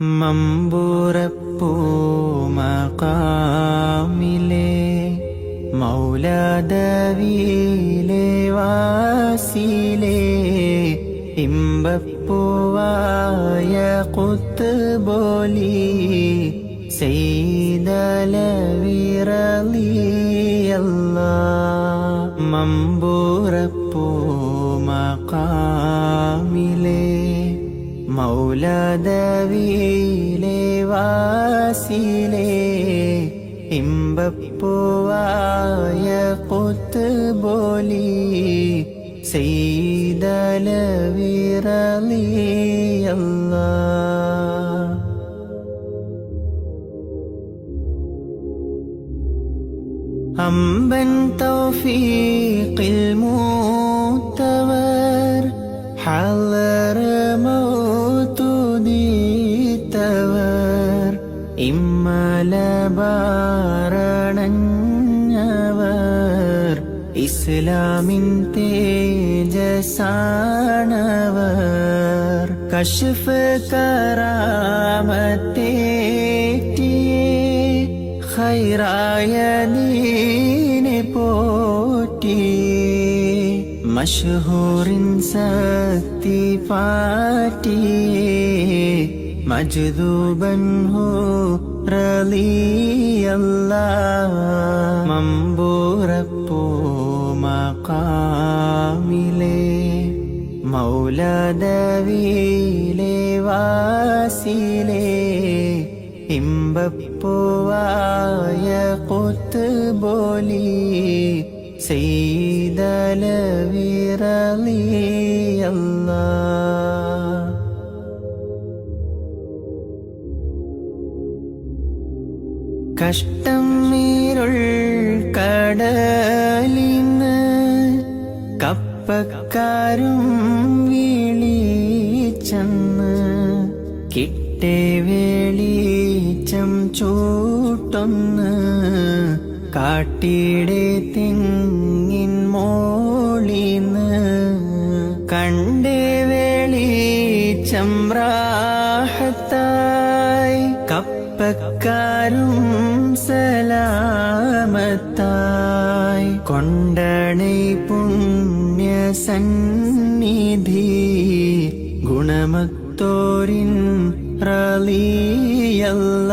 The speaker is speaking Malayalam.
മമ്പൂറപ്പൂ മൗലദവിയിലെ വാസിലെ ഇമ്പപ്പൂവായ കുത്തുബോലി സെയ്തലവിറലിയല്ല മമ്പൂറപ്പൂ മക്കാമിലെ മൗലദവിയിലെ വാസിലെ ഇമ്പപ്പൂവായ കുത്തുബോലി സെയ്തലവിറലിയല്ല അമ്പൻ തൗഫീഖിൽ ഇമ്മലബാരണഞ്ഞവർ ഇസ്ലാമിൻ തേജസാണവർ. കശഫ് കറാമത്തേറ്റിയേ ഖൈറായ നീനെ പോറ്റി മഷഹൂറിൻ സക്തി പാറ്റിയേ മജ്ദൂബൻ ഹോ റലിയല്ല മമ്പൂറപ്പൂ മക്കാമിലെ മൗലദവിയിലെ വാസിലെ ഇമ്പപ്പൂവായ കുത്തുബോലി സെയ്തലവിറലിയല്ല കഷ്ടം നീരുൾ കടലിന്ന് കപ്പക്കാരും വീളിച്ചെന്ന് കിട്ടേ വേളിച്ചം ചൂട്ടൊന്ന് കാട്ടിയുടെ തെങ്ങിൻ മോളിന്ന് കണ്ടേ വേളിച്ചം റാഹത്തായി കപ്പക്കാരും സലാമത്തായി. കൊണ്ടണി പുണ്യ സന്നിധി ഗുണമത്തോരിൻ റലിയല്ല